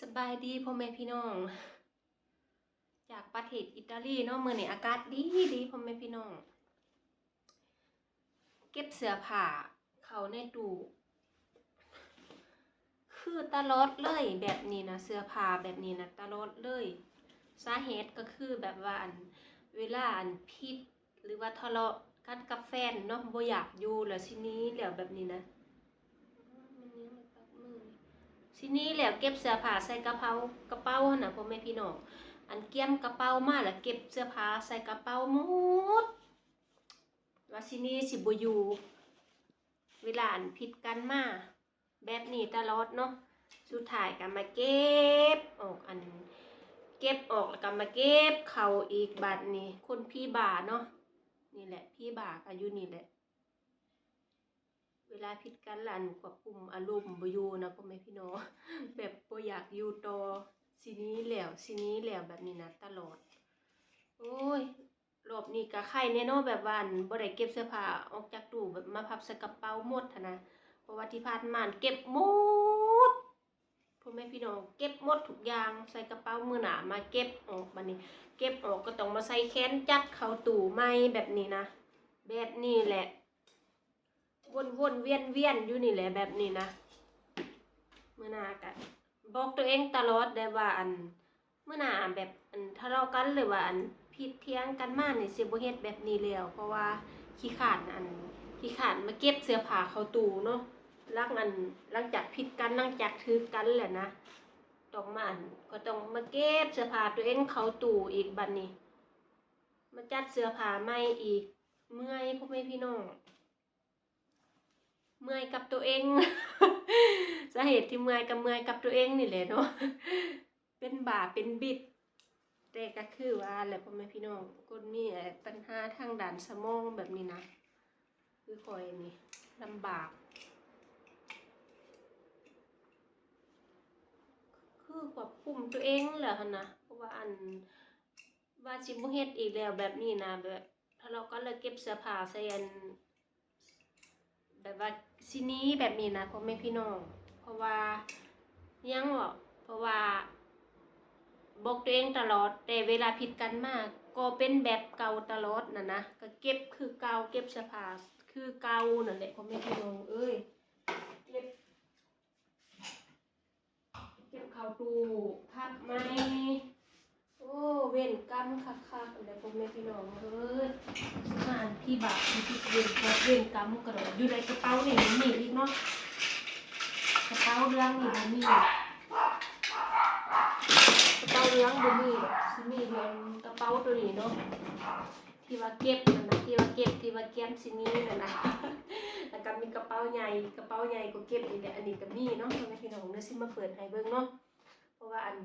สบายดีพ่อแม่พี่น้อง จากประเทศอิตาลีเนาะมื้อนี้อากาศดีดีพ่อแม่พี่น้อง เก็บเสื้อผ้าเขาในตู้คือตลอดเลยแบบนี้นะเสื้อผ้าแบบนี้นะตลอดเลย สาเหตุก็คือแบบว่าอันเวลาอันผิดหรือว่าทะเลาะกันกับแฟนเนาะบ่อยากอยู่แล้วทีนี้แล้วแบบนี้นะมันยังไม่ปักมือนี่ ทีนี้แล้วเก็บเสื้อผ้าใส่กระเป๋ากระเป๋าน่ะพ่อแม่พี่น้องอันเกี่ยมกระเป๋ามาแล้วเก็บเสื้อผ้าใส่กระเป๋าหมดว่าทีนี้สิบอยู่เวลาอันผิดกันมาแบบนี้ตลอดเนาะสุดท้ายก็มาเก็บออกอันเก็บออกแล้วก็มาเก็บเข้าอีกบัดนี้คนพี่บ่าเนาะนี่แหละพี่บ่าก็อยู่นี่แหละ เวลาผิดกันหลานควบคุมอารมณ์บ่อยู่นะพ่อแม่พี่น้องแบบบ่อยากอยู่ต่อสินี้แล้วสินี้แล้วแบบนี้นะตลอด โอ้ยรอบนี้ก็ไข่แน่นอนแบบวันบ่ได้เก็บเสื้อผ้าออกจากตู้แบบมาพับใส่กระเป๋าหมดนะเพราะว่าที่ผ่านมาเก็บหมดพ่อแม่พี่น้องเก็บหมดทุกอย่างใส่กระเป๋ามือหนามาเก็บออกบัดนี้เก็บออกก็ต้องมาใส่แขนจัดเข้าตู้ใหม่แบบนี้นะแบบนี้แหละ วนวนเวียนเวียนอยู่นี่แหละแบบนี้นะเมื่อหนากันบอกตัวเองตลอดได้ว่าอันเมื่อหนาแบบอันทะเลาะกันหรือว่าอันผิดเทียงกันมาเนี่สิบ่เฮ็ดแบบนี้แล้ว เพราะว่าขี้ขานอันขี้ขานมาเก็บเสื้อผ้าเข้าตู้เนาะลังอันลังจากผิดกันลังจากถือกันแหละนะต้องมาอันก็ต้องมาเก็บเสื้อผ้าตัวเองเข้าตู้อีกบัดนี้มาจัดเสื้อผ้าใหม่อีกเมื่อยพ่อแม่พี่น้อง เมื่อยกับตัวเองสาเหตุที่เมื่อยกับเมื่อยกับตัวเองนี่แหละเนาะเป็นบาเป็นบิดแต่ก็คือว่าแหละพ่อแม่พี่น้องคนมีปัญหาทางด้านสมองแบบนี้นะ คือคอยนี่ลำบาก คือควบคุมตัวเองแหละหั่นะเพราะว่าอันว่าจิบ่เฮ็ดอีกแล้วแบบนี้นะแบบทะเลากันแล้วเก็บเสื้อผ้าใส่อันแบบว่า สิหนี้แบบนี้นะพ่อแม่พี่น้อง เพราะว่ายังบอกเพราะว่าบอกตัวเองตลอด แต่เวลาผิดกันมาก ก็เป็นแบบเก่าตลอดนะนะก็เก็บคือเก่าเก็บเสื้อผ้าคือเก่านั่นแหละพ่อแม่พี่น้องเอ้ยเก็บเก็บเข้าตู้พักไหม นกรรมคักๆอะไรพ่อแม่พี่น้องเอ้ยงานพี่บาปที่ติดเวรกเวรกรรมกระโดดอยู่ในกระเป๋านี่มันมีอีกเนาะกระเป๋าเรื่องนี่มันมีกระเป๋าเรื่องบ่มีดอกสิมีเรื่องกระเป๋าตัวนี้เนาะที่ว่าเก็บนั่นนะที่ว่าเก็บที่ว่าเก็บสินี้นั่นนะแล้วก็มีกระเป๋าใหญ่กระเป๋าใหญ่ก็เก็บอีกแหละอันนี้ก็มีเนาะพ่อแม่พี่น้องเดี๋ยวสิมาเปิดให้เบิ่งเนาะเพราะว่าอัน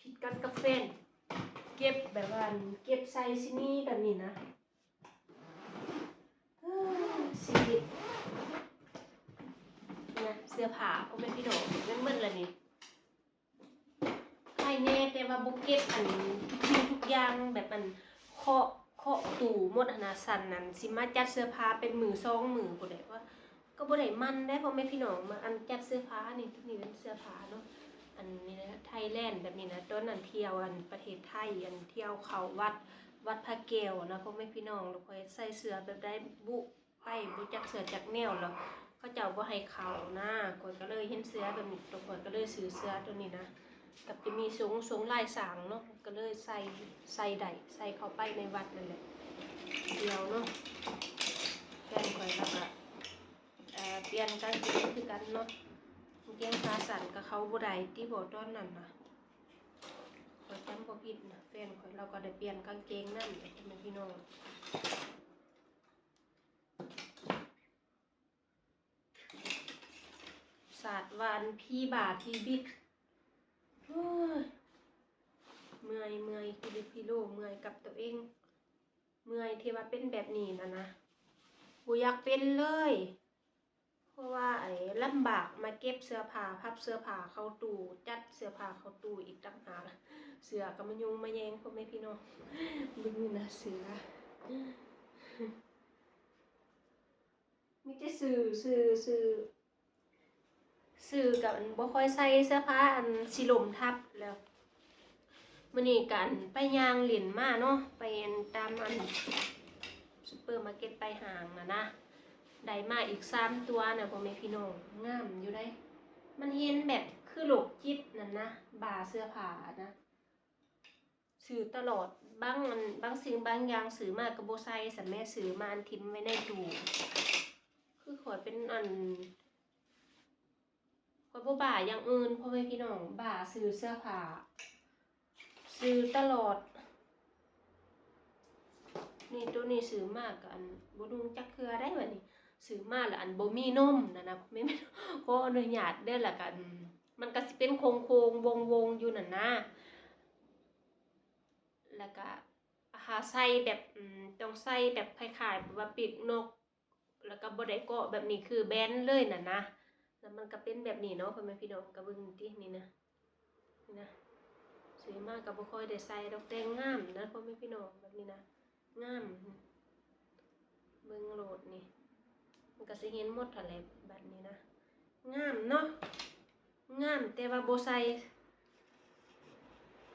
ผิดกันกับแฟน เก็บแบบว่าเก็บใส่สินี่แบบนี้นะเอ้อชีวิตเนี่ยเสื้อผ้าเอเป็นพี่โดเล่นเบิ่นละนี่ใครแน่แต่ว่าบุกเก็บอันทุกสิ่งทุกอย่างแบบอันเคาะเคาะตู่มดอนาสันนั้นสิมาจัดเสื้อผ้าเป็นมือซองมือบ่ได้ว่า ก็บ่ได้มันได้เพราะแม่พี่น้องมาอันจัดเสื้อผ้านี่นี่เป็นเสื้อผ้าเนาะ อันนี้นะไทยแลนด์แบบนี้นะต้นอันเที่ยวอันประเทศไทยอันเที่ยวเขาวัดวัดพระแก้วนะพ่อแม่พี่น้องแล้วค่อยใส่เสื้อแบบได้บุไปบุจักเสื้อจากแนวแล้วเขาเจ้าบ่ให้เขานะก่อยก็เลยเห็นเสื้อแบบนี้ตัวก่อยก็เลยซื้อเสื้อตัวนี้นะกับจะมีสูงสูงลายสางเนาะก็เลยใส่ใส่ได้ใส่เข้าไปในวัดนั่นแหละเดียวเนาะแฟนก่อยแล้วก็เออเปลี่ยนกางเกงคือกันเนาะ เกงขาสั่นกับเขาบ่ได้ที่บ่ตอนนั้นนะข่อยจำบ่ผิดนะแฟนข่อยเราก็ได้เปลี่ยนกางเกงนั่นแหละพ่อแม่พี่น้องศาสตร์วานพี่บาทพี่บิดโอ้ยเมื่อยเมื่อยพี่บิดพี่โลเมื่อยกับตัวเอง เมื่อยที่ว่าเป็นแบบนี้นะนะบ่อยากเป็นเลย เพราะว่าไอ้ลำบากมาเก็บเสื้อผ้าพับเสื้อผ้าเข้าตู้จัดเสื้อผ้าเข้าตู้อีกต่างหากเสือก็มายุงมาแยงพ่อแม่พี่น้องบึ้งนะเสือมีแต่สื่อสื่อสื่อซื้อกับอันบ่ค่อยใส่เสื้อผ้าอันสิลมทับแล้วมื้อนี้กันไปย่างเหรียญมาเนาะไปอันตามอันซุปเปอร์มาร์เก็ตไปห้างน่ะนะ ได้มาอีกสามตัวนะพ่อแม่พี่น้องงามอยู่ได้ มันเห็นแบบคือโลกจิตนั่นนะบาเสื้อผ้านะซื้อตลอดบางอันบางสิ่งบางอย่างซื้อมาก็บ่ใส่สันแม่ซื้อมาอันทิมไว้ในตู้คือขอยเป็นอันขอยบ่บ่าอย่างอื่นพ่อแม่พี่น้องบ่าซื้อเสื้อผ้าซื้อตลอด นี่ตัวนี้ซื้อมากกับอันบ่ดุงจักเทื่อได้บัดนี้ ซื้อมาแล้วอันบ่มีนมนะนะไม่ไม่ขออนุญาตเด้อละกัน มันก็สิเป็นโครงโครงวงวงอยู่นั่นนะแล้วก็หาใส่แบบต้องใส่แบบคล้ายๆแบบว่าปีกนก แล้วก็บ่ได้เกาะแบบนี้คือแบนเลยน่ะนะแล้วมันก็เป็นแบบนี้เนาะพ่อแม่พี่น้องก็เบิ่งตินี่นะนี่นะสวยมากก็บ่ค่อยได้ใส่ดอกแต่งงามนะพ่อแม่พี่น้องแบบนี้นะงามเบิ่งโหลดนี่ มันก็สิเห็นหมดหั่นแหลแบบนี้นะ งามเนาะ งามแต่ว่าโบ่ใส่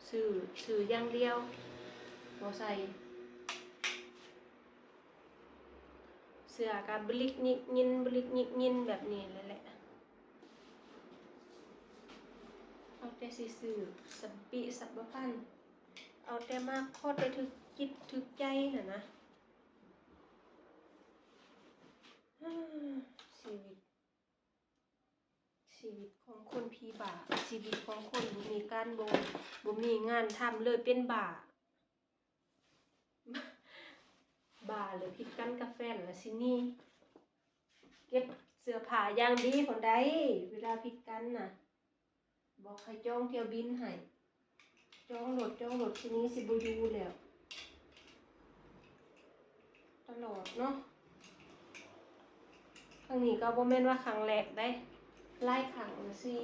สื่อสื่ออย่างเดียวโบ่ใส่เสื้อก็บลิกนิกยินบลิกนิกยินแบบนี้เลยแหละเอาแต่สิซื้อสับปิสับบ่พันเอาแต่มาคอดได้ถึกจิตถึกใจน่ะนะอ่า ชีวิต ชีวิตของคนพีบ่าชีวิตของคนบ่มีการบ่บ่มีงานทำเลยเป็นบ่าบ่าเลยผิดกันกับแฟนละสินี่เก็บเสื้อผ้าอย่างดีผลใดเวลาผิดกันน่ะ บอกให้จองเที่ยวบินให้จองรถจองรถทีนี้สิบอยูแล้ว ตลอดเนาะ รั้งนี้ก็บ่แม่นว่าครั้งแรกได้ไล่ครั้งละสี่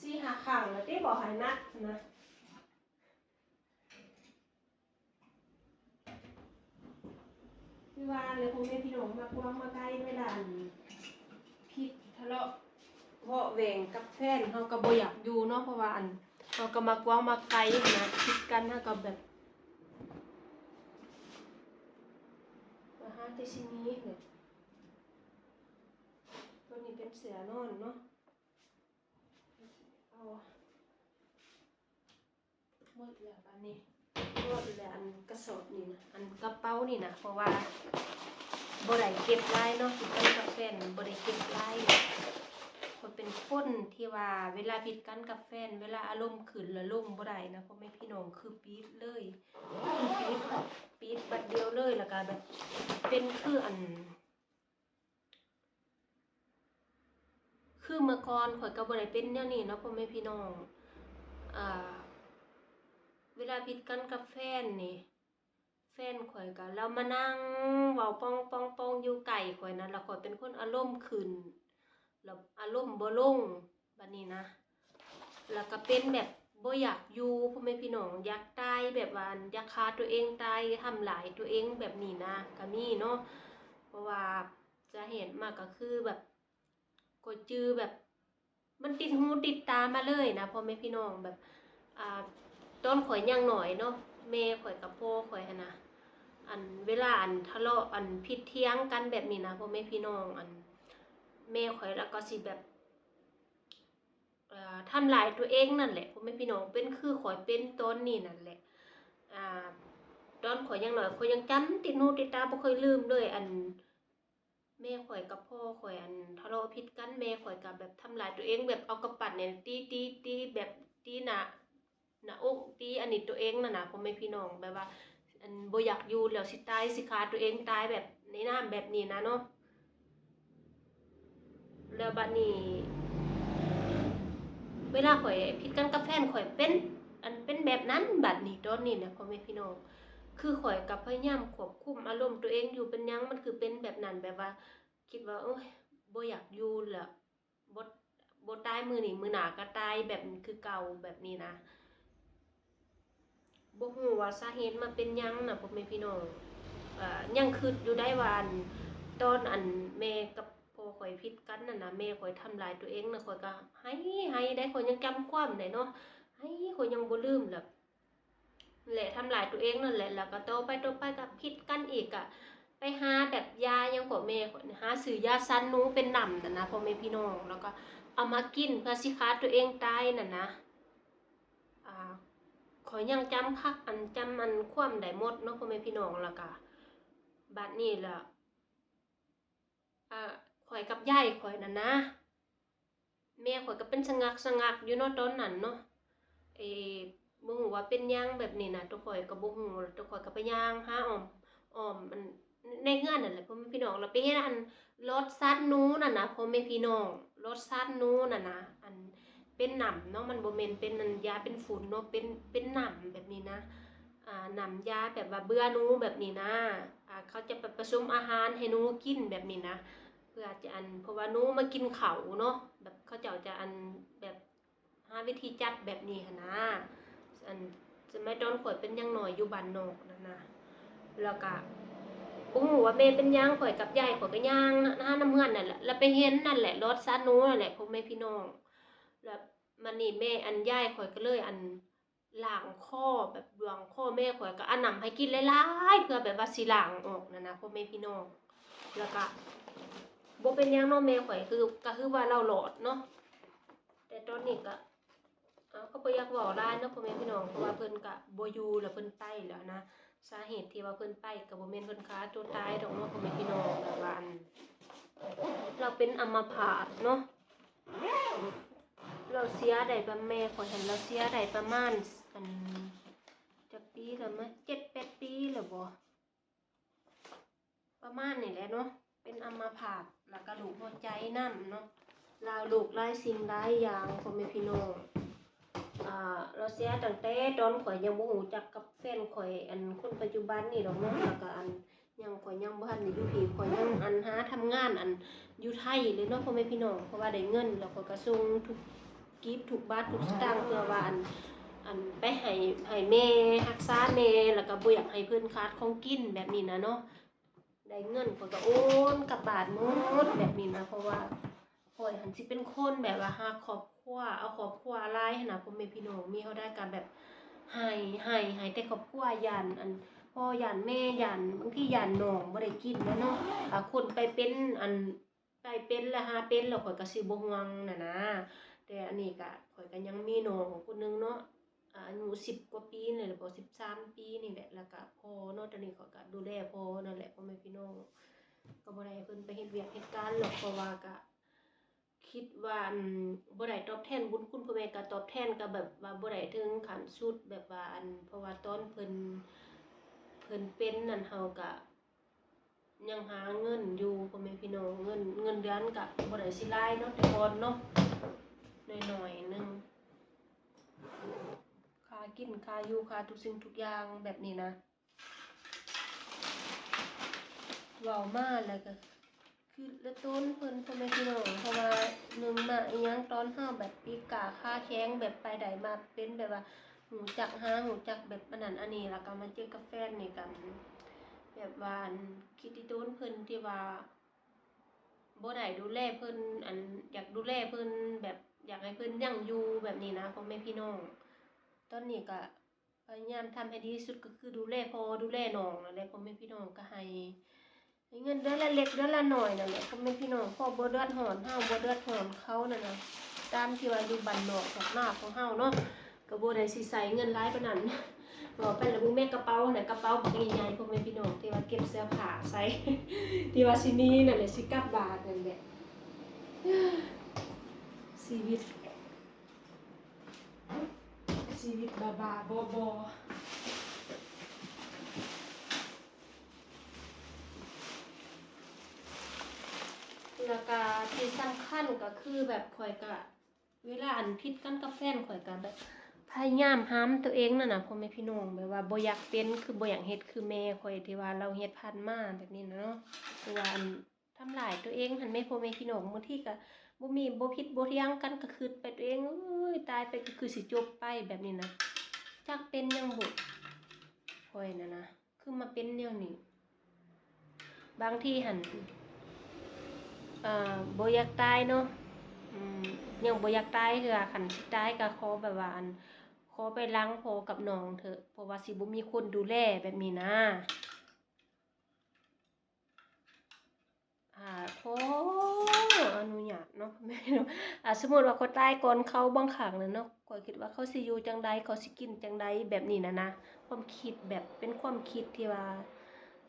สี่หาครั้งแล้วที่บอกให้นัดนะพี่ว่าเลยคงแม่พี่น้องมากวางมาใกล้เวลาอันผิดทะเลาะเพราะแหวงกับแฟนเขาก็บ่อยากอยู่เนาะเพราะว่าอันเขาก็มากว้างมาไกลนะคิดกันเขาก็แบบมาหาที่ชินี้เลย ตัวนี้เป็นเสือนอนเนาะเอาหมดแล้วอันนี้หมดแล้วอันกระสอบนี่นะอันกระเป๋านี่นะเพราะว่าบ่ได้เก็บลายเนาะคิดกันกับแฟนบ่ได้เก็บลายคนเป็นคนที่ว่าเวลาผิดกันกับแฟน เวลาอารมณ์ขึ้นแล้วลงบ่ได้นะพ่อแม่พี่น้องคือปี๊ดเลยปี๊ดปี๊ดบัดเดียวเลยแล้วก็แบบเป็นคืออัน คือเมื่อก่อนข่อยก็บ่ได้เป็นแนวนี้เนาะพ่อแม่พี่น้องอ่าเวลาผิดกันกับแฟนนี่แฟนข่อยก็เรามานั่งเว้าป้องป้องป้องอยู่ไกลข่อยนะแล้วข่อยเป็นคนอารมณ์ขึ้นแล้วอารมณ์บ่ลงบัดนี้นะ แล้วก็เป็นแบบบ่อยากอยู่พ่อแม่พี่น้องอยากตายแบบว่าอยากฆ่าตัวเองตายทำหลายตัวเองแบบนี้นะก็มีเนาะเพราะว่าจะเห็นมากก็คือแบบ กดจือแบบ มันติดหูติดตามาเลยนะพ่อแม่พี่น้องแบบอ่าต้นข่อยยังหน่อยเนาะแม่ข่อยกับพ่อข่อยนะอันเวลาอันทะเลาะอันผิดเถียงกันแบบนี้นะพ่อแม่พี่น้องอันแม่ข่อยแล้วก็สิแบบทำลายตัวเองนั่นแหละพ่อแม่พี่น้องเป็นคือข่อยเป็นต้นนี่นั่นแหละอ่าตอนข่อยยังหน่อยข่อยยังจำติดหูติดตาบ่เคยลืมเลยอัน แม่ข่อยกับพ่อข่อยอันทะเลาะผิดกันแม่ข่อยกับแบบทำลายตัวเองแบบเอากระปั้นเนี่ยตีตีตีแบบตีหน้าหน้าอกตีอันนี้ตัวเองน่ะนะพ่อแม่พี่น้องแบบว่า อันบ่อยากอยู่แล้วสิตายสิฆ่าตัวเองตายแบบในน้ำแบบนี้นะเนาะแล้วบัดนี้ เวลาข่อยผิดกันกับแฟนข่อยเป็น อันเป็นแบบนั้นบัดนี้ตอนนี้นะพ่อแม่พี่น้อง คือข่อยกับพยายามควบคุมอารมณ์ตัวเองอยู่เป็นยังมันคือเป็นแบบนั้นแบบว่า คิดว่าโอ้ยบ่อยากอยู่ล้วบ่บ่ตายมือนี้มือหนาก็ตายแบบคือเก่าแบบนี้นะบ่ฮู้ว่าสาเหตุมาเป็นยังนะพ่อแม่พี่น้องอ่อยังคิดอยู่ได้วันตอนอันแม่กับพ่อข่อยผิดกันนั่นน่ะแม่ข่อยทำลายตัวเองนะข่อยก็ให้ให้ได้ข่อยยังจำความได้เนาะให้ข่อยยังบ่ลืมแหละ แหละทำลายตัวเองนั่นแหละแล้วก็โตไปโตไปก็ผิดกันอีกอะไปหาแบบยายังกว่าแม่ข่อยหาซื้อยาซันนูเป็นหน้ำน่ะนะพ่อแม่พี่น้องแล้วก็เอามากินเพื่อสิฆ่าตัวเองตายน่ะนะอ่าขอยังจำคักอันจำอันความได้หมดเนาะพ่อแม่พี่น้องแล้วก็บัดนี้ละอ่าข่อยกับยายข่อยน่ะนะแม่ข่อยก็เป็นสงักสงักอยู่เนาะตอนนั้นเนาะเออ บ่ฮู้ว่าเป็นหยังแบบนี้นะทุกข่อยก็บ่ฮู้ทุกข่อยก็ไปย่างหาอ้อมอ้อมมันในเงื่อนนั่นแหละพ่อแม่พี่น้องเราไปเฮ็ดอันรสซัดนู้น่ะนะพ่อแม่พี่น้องรสซัดนู้น่ะนะอันเป็นหนำเนาะมันบ่แม่นเป็นอันยาเป็นฝุ่นเนาะเป็นเป็นหนำแบบนี้นะอ่าหนำยาแบบว่าเบื่อนู้แบบนี้นะอ่าเขาจะไปผสมอาหารให้นู้กินแบบนี้นะ เพื่อจะอันเพราะว่านู้มากินเขาเนาะแบบเขาเจ้าจะอันแบบหาวิธีจัดแบบนี้หั้นนะ อันสมัยตอนข่อยเป็นยังหน่อยอยู่บ้านนอกนั่นนะแล้วก็ปุ้งว่าแม่เป็นยังข่อยกับยายข่อยก็ย่างหน้าน้ำเงื่อนนั่นแหละแล้วไปเห็นนั่นแหละรถซาหนูนั่นแหละพ่อแม่พี่น้องแล้วมันนี่แม่อันยายข่อยก็เลยอันหล้างข้อแบบดวงข้อแม่ข่อยก็อันนำให้กินหลายๆเพื่อแบบว่าสิล้างออกนะนะพ่อแม่พี่น้องแล้วก็บ่เป็นหยังเนาะแม่ข่อยคือก็คือว่าเราหลอดเนาะแต่ตอนนี้ก็ เอาก็บ่อยากเว้าหลาเนาะพ่อแม่พี่น้องเพราะว่าเพิ่นก็บ่อยู่แล้วเพิ่นไปแล้วนะสาเหตุที่ว่าเพิ่นไปก็บ่แม่นเพิ่นฆ่าตัวตายดอกเนาะพ่อแม่พี่น้องแต่ว่าอันเราเป็นอัมพาตเนาะเราเสียได้ประแม่ขอเห็นเราเสียได้ประมาณอันจักปีแล้วมั้ย7-8ปีแล้วบ่ประมาณนี่แหละเนาะเป็นอัมพาตแล้วก็ลูกหัวใจนำเนาะลาวลูกหลายสิ่งหลายอย่างพ่อแม่พี่น้อง อ่าเราเสียตั้งแต่ตอนข่อยยังบ่ฮู้จักกับแฟนข่อยอันคนปัจจุบันนี่ดอกเนาะแล้วก็อันยังข่อยยังบ่ทันได้อยู่พี่ข่อยยังอันหาทำงานอันอยู่ไทยเลยเนาะพ่อแม่พี่น้องเพราะว่าได้เงินแล้วข่อยก็ส่งทุกกิฟทุกบาททุกสตางค์เพื่อว่าอันอันไปให้ให้แม่รักษาแม่แล้วก็บ่อยากให้เพิ่นขาดของกินแบบนี้นะเนาะได้เงินข่อยก็โอนกลับบาทหมดแบบนี้นะเพราะว่าข่อยหันสิเป็นคนแบบว่าหาครอบ รัวเอาครอบครัวหลายหั้นะพ่อแม่พี่น้องมีเฮาได้การแบบให้ให้ให้แต่ครอบครัวยันอันพ่อยันแม่ยันบางทียันน้องบ่ได้กินแล้วเนาะอ่าคนไปเป็นอันไปเป็นล้วหาเป็นแล้วข่อยก็สิบ่ห่วงน่ะนะแต่อันนี้ก็ข่อยก็ยังมีน้องคนนึงเนาะอ่ายุสิบกว่าปีนี่แหละบ่าสิบสามปีนี่แหละแล้วก็พ่อเนาะตอนนี้เขาก็ดูแลพ่อนั่นแหละพ่อแม่พี่น้องก็บ่ได้เพิ่นไปเฮ็ดเวียกเฮ็ดการหรอกเพราะว่าก็ คิดว่าอืมบ่ได้ตอบแทนบุญคุณพ่อแม่ก็ตอบแทนก็แบบว่าบ่ได้ถึงขันสุดแบบว่าอันเพราะว่าตอนเพิ่นเพิ่นเป็นนั่นเฮาก็ยังหาเงินอยู่พ่อแม่พี่น้องเงินเงินเดือนก็บ่ได้สิหลายเนาะแต่ก่อนเนาะน้อยๆหนึงค่ากินค่าอยู่ค่าทุกสิ่งทุกอย่างแบบนี้นะเว้ามาแล้วก็ คือละต้นเพิ่นพ่อแม่พี่น้องเพราะว่าหนึ่งมาอีหยังตอนเฮาแบบปีกาค่าแข้งแบบไปใดมาเป็นแบบว่าหูจักห้าหูจักแบบอันนั้นอันนี้แล้วก็มาเจอกับแฟนนี่กัน แบบว่าอันคิดที่ต้นเพิ่นที่ว่าบ่ได้ดูแลเพิ่นอันอยากดูแลเพิ่นแบบอยากให้เพิ่นยั่งอยู่แบบนี้นะพ่อแม่พี่น้อง ตอนนี้ก็พยายามทำให้ดีที่สุดก็คือดูแลพอดูแลน้องนั่นแหละพ่อแม่พี่น้องก็ให้ให้ เงินเดือนละเล็กเดือนละหน้อยนั่นแหละพ่อแม่พี่น้องพ่อบ่เดือดร้อนเฮาบ่เดือดร้อนเขานั่นน่ะตามที่ว่าอยู่บ้านนอกของหน้าของเฮาเนาะก็บ่ได้สิใส่เงินหลายปานนั้นบอกไปแล้วมึงแม่กระเป๋าน่ะกระเป๋าบักใหญ่ๆพ่อแม่พี่น้องที่ว่าเก็บเสื้อผ้าใส่ที่ว่าสิมีนั่นแหละสิกลับบาทนั่นแหละชีวิตชีวิตบาบาบอบอ แล้วก็ที่สำคัญก็คือแบบข่อยก็เวลาอันพิดกันกับแฟนข่อยก็แบบพยายามห้ามตัวเองนั่นน่ะพ่อแม่พี่น้องแบบว่าบ่อยากเป็นคือบ่อยากเฮ็ดคือแม่ข่อยที่ว่าเราเฮ็ดผ่านมาแบบนี้นะเนาะคือว่าอันทำลายตัวเองหันแม่พ่อแม่พี่น้องบางทีก็บ่มีบ่ผิดบ่เที่ยงกันก็คิดไปตัวเองเอ้ยตายไปก็คือสิจบไปแบบนี้นะจักเป็นยังบุคอยนะนะคือมาเป็นแนวนี้บางทีหัน อ่าบ่อยากตายเนาะอืมยังบ่อยากตายเถื่อคันสิตายก็ขอแบบว่าอันขอไปล้างพอกับน้องเถอะเพราะว่าสิบ่มีคนดูแลแบบนี้นะอ่าขออนุญาตเนาะแม่เนาะอ่าสมมุติว่าเขาตายก่อนเขาบางครั้งน่ะเนาะข้อยคิดว่าเขาสิอยู่จังใดเขาสิกินจังใดแบบนี้นะนะความคิดแบบเป็นความคิดที่ว่า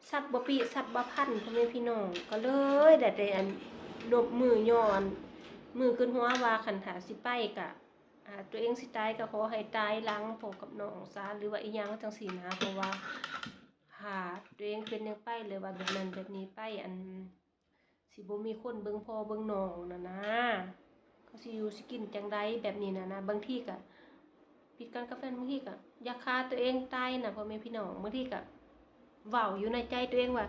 สับบ่ปีสับบ่พันพ่อแม่พี่น้องก็เลยได้แต่อัน นบมือย่อน มือขึ้นหัวว่าคันถ้าสิไปก็อ่าตัวเองสิตายก็ขอให้ตายหลังพอกับน้องซะหรือว่าอีหยังจังซี่นะเพราะว่าหาตัวเองเป็นยังไปเลยว่าแบบนั้นแบบนี้ไปอันสิบ่มีคนเบิ่งพ่อเบิ่งน้องน่ะนะเขาสิอยู่สิกินจังใดแบบนี้น่ะนะบางทีก็ปิดกันกับแฟบางทีก็อยากฆ่าตัวเองตายน่ะพ่อแม่พี่น้องบางทีก็เว้าอยู่ในใจตัวเองว่า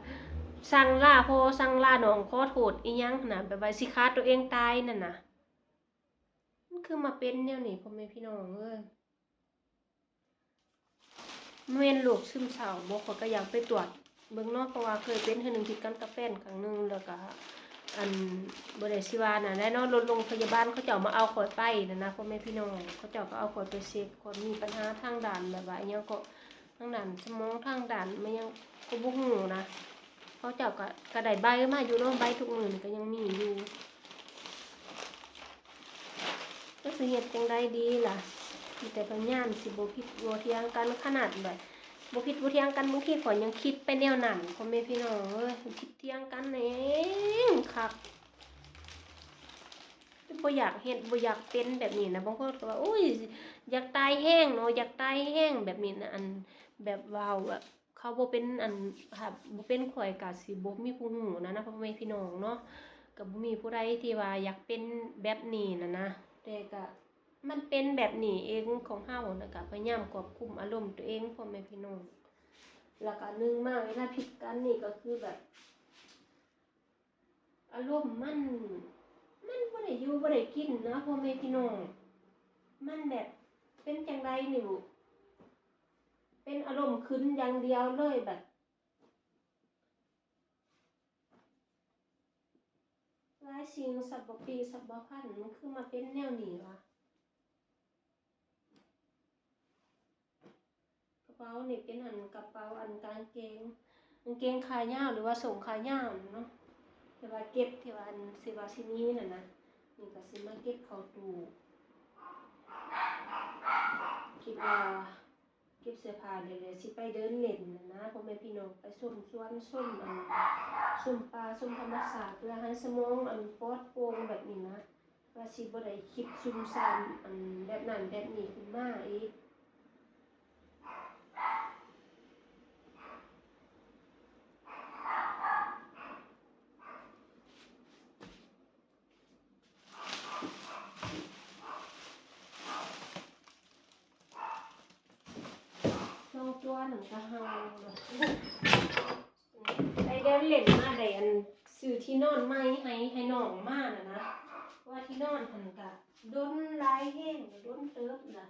สั่งล่าพ่อสั่งล่าน้องขอโทษอีหยังนะแบบว่าสิฆ่าตัวเองตายนั่นน่ะมันคือมาเป็นแนวนี้พ่อแม่พี่น้องเอ้ยแม่นโรคซึมเศร้าบ่ขอยก็อยากไปตรวจเบิ่งนาะเพราะว่าเคยเป็นเทื่อหนึงผิดกันกับแฟนครั้งหนึ่งแล้วก็อันบ่ได้สิว่าน่ะแน่นาะรถโรงพยาบาลเขาเจ้ามาเอาข่อยไปนั่นนะพ่อแม่พี่น้องเขาเจ้าก็เอาข่อยไปเช็คคนมีปัญหาทางด้านแบบว่าอิหยังก็ทางด้านสมองทางด้านไมันยังก็บ่ฮู้นะ เขาเจ้าก็ก็ไดใบมาอยู่เนาะใบทุกมือนี่ก็ยังมีอยู่จักสิเฮ็ดจังได้ดีล่ะมีแต่พยายามสิบ่ผิดบ่เถียงกันขนาดแบบบ่ผิดบ่เถียงกันบางทีข่อยยังคิดไปแนวนั้นพ่อแม่พี่น้องเอ้ยคิดเถียงกันเองคักบ่อยากเฮ็ดบ่อยากเป็นแบบนี้นะบางคนก็ว่าอุ้ยอยากตายแห้งเนาะอยากตายแห้งแบบนี้นะอันแบบวาวแบบ เขาบ่เป็นอันค่ะบ่เป็นข่อยก็สิบ่มีผู้ฮู้นะนะพ่อแม่พี่น้องเนาะก็บ่มีผู้ใดที่ว่าอยากเป็นแบบนี้นะนะแต่ก็มันเป็นแบบนี้เองของเฮานะก็พยายามควบคุมอารมณ์ตัวเองพ่อแม่พี่น้องแล้วก็หนึ่งมากเวลาผิดกันนี่ก็คือแบบ อารมณ์มัน มันบ่ได้อยู่บ่ได้กินนะพ่อแม่พี่น้องมันแบบเป็นจังไดนี่บุ เป็นอารมณ์ขึ้นอย่างเดียวเลยแบบ หลายสิ่งสับบปีสับบพันมันคือมาเป็นแนวนี้วะกระเป๋านี่เป็นอันกระเป๋าอันกางเกงกางเกงขายาวหรือว่าส่งขายาวเนาะแต่ว่าเก็บที่ว่าอันสิว่าสิมีน่ะนะนี่ก็สิมาเก็บเข้าตู้คิดว่า เก็บเสื้อผ้าเดี๋ยวๆสิไปเดินเล่นนะนะพ่อแม่พี่น้องไปส้มสวนส้มอันส้มปลาส้มธรรมศาสตร์เพื่อให้สมองอันปลอดโปร่งแบบนี้นะว่าสิบ่ได้คิดซุ่มซ่ามอันแบบนั้นแบบนี้ขึ้นมาอีกน้องจ้วนหนึ่ง ก็เฮาแบบได้เดินเล่นมาได้อันซื้อที่นอนใหม่ให้ให้น้องมาน่ะนะว่าที่นอนหันกะโดนลายแห้งโดนเติบล่ะ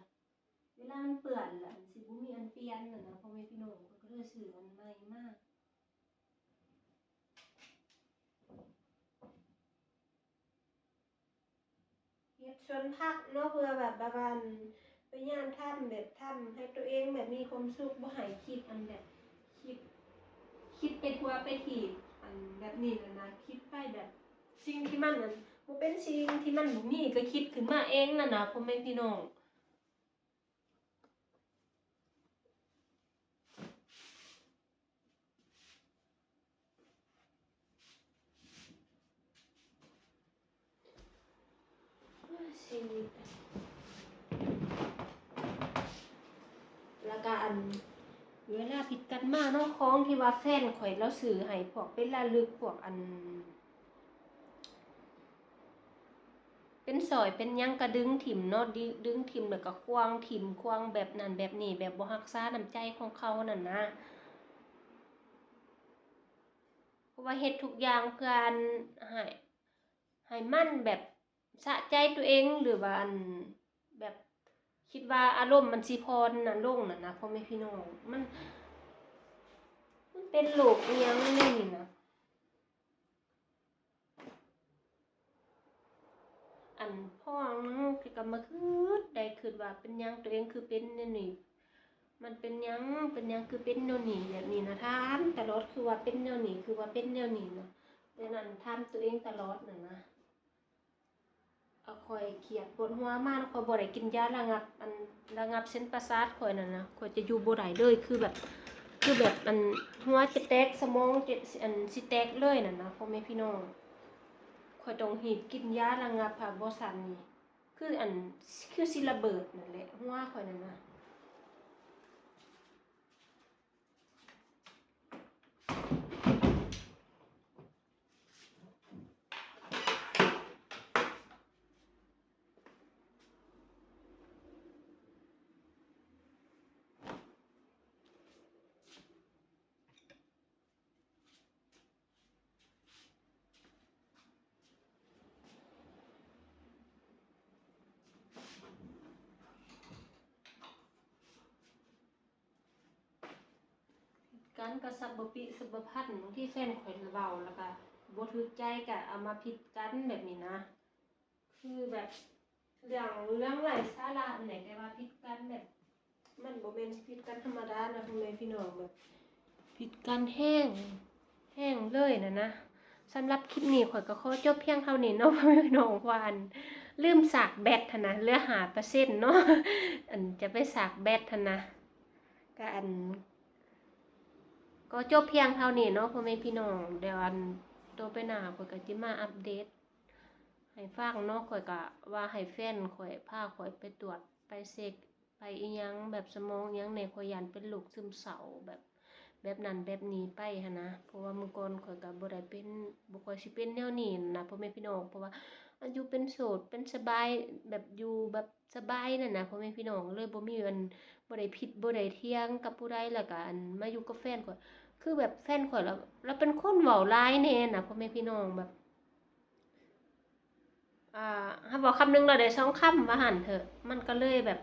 เวลามันเปื่อนล่ะสิบ่มีอันเปลี่ยนน่ะนะพ่อแม่พี่น้องก็เลยซื้ออันใหม่มาเฮ็ดสวนผักเนาะเพื่อแบบบาบาน พยายามทำแบบทำให้ตัวเองแบบมีความสุขบ่ให้คิดอันแบบคิด คิดไปทัวไปทีบอันแบบนี้นะนะคิดไปแบบสิ่งที่มันนั้นบ่เป็นสิ่งที่มันบ่มีก็คิดขึ้นมาเองนั่นนะพ่อแม่พี่น้องชีวิตแล้ว ก็อันเวลาผิดกันมาเนาะของที่ว่าแฟนข่อยแล้วสื่อให้พวกเป็นระลึกพวกอัน เป็นสอยเป็นยังกระดึงถิ่มเนาะดึงถิ่มแล้วก็ควางถิ่มควางแบบนั้นแบบนี้แบบบ่รักษาน้ำใจของเขานั่นนะเพราะว่าเฮ็ดทุกอย่างเพื่อนให้ให้มั่นแบบสะใจตัวเองหรือว่าอันแบบ คิดว่าอารมณ์มันสิพรน่ะลงน่ะนะพ่อแม่พี่น้องมัน มันเป็นโรคอิหยังนี่นะอันพ่อนังคือก็มาคืดได้คืดว่าเป็นยังตัวเองคือเป็นแนวนี้มันเป็นยังเป็นยังคือเป็นแนวนี้แบบนี้นะท่านตลอดคือว่าเป็นแนวนี้คือว่าเป็นแนวนี้เนะดังนั้นถามตัวเองตลอดน่ะนะ เอาคอยเครียดปวดหัวมากคอยบ่ได้กินยาระงับอันระงับเส้นประสาทคอยนั่นนะคอยจะอยู่บ่ได้เลยคือแบบ คือแบบอันหัวจะแตกสมองจะอันสิแตกเลยน่ะนะพ่อแม่พี่น้องข่อยต้องหีบกินยาระงับค่ะบ่ซันนี่คืออันคือสิระเบิดนั่นแหละหัวข่อยนั่นนะ การกระสับบปิสับบพันบางที่แฟนข่อยเว้าแล้วก็บ่ถูกใจก็เอามาผิดกันแบบนี้นะ คือแบบเรื่องเรื่องไร้สาระไหนแต่ว่าผิดกันแบบ มันโบ่แม่นผิดกันธรรมดานะพ่อแม่พี่น้องแบบผิดกันแห้งแห้งเลยนะนะสำหรับคลิปนี้ข่อยก็ขอจบเพียงเท่านี้เนาะพ่อแม่พี่น้องวาอันลืมสากแบตหั้นะเลือหาเปอร์เซ็นต์เนาะอันจะไปสากแบตหั้นนะก็อัน ก็จบเพียงเท่านี้เนาะพ่อแม่พี่น้อง เดี๋ยวอันโตไปหน้าข่อยก็สิมาอัปเดต ให้ฟังเนาะข่อยก็ว่าให้แฟนข่อยพาข่อยไปตรวจไปเช็คไปอียังแบบสมองยังในข่อยยันเป็นโรคซึมเศร้าแบบแบบนั้นแบบนี้ไปหันะ เพราะว่าเมื่อก่อนข่อยก็บ่ได้เป็นบ่ค่อยสิเป็นแนวนี้นะพ่อแม่พี่น้อง เพราะว่าอายุเป็นโสดเป็นสบายแบบอยู่แบบสบายนั่นนะพ่อแม่พี่น้องเลยบ่มีอันบ่ได้ผิดบ่ได้เถียงกับผู้ใดแล้วก็อันมาอยู่กับแฟนข่อย คือแบบแฟนข่อยแล้วแล้วเป็นคนเว้าร้ายแน่น่ะพ่อแม่พี่น้องแบบ อ่าถ้าบอกคำหนึงเราได้สองคำว่าหันเถอะ มันก็เลยแบบ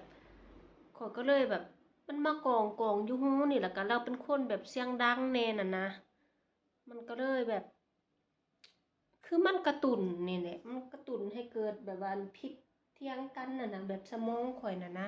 ข่อยก็เลยแบบ มันมากองกองอยู่หูนี่แหละก็เราเป็นคนแบบเสียงดังแน่น่ะนะ มันก็เลยแบบ คือมันกระตุนนี่แหละมันกระตุนให้เกิดแบบว่าผิดเถียงกันน่ะนะแบบสมองข่อยน่ะนะ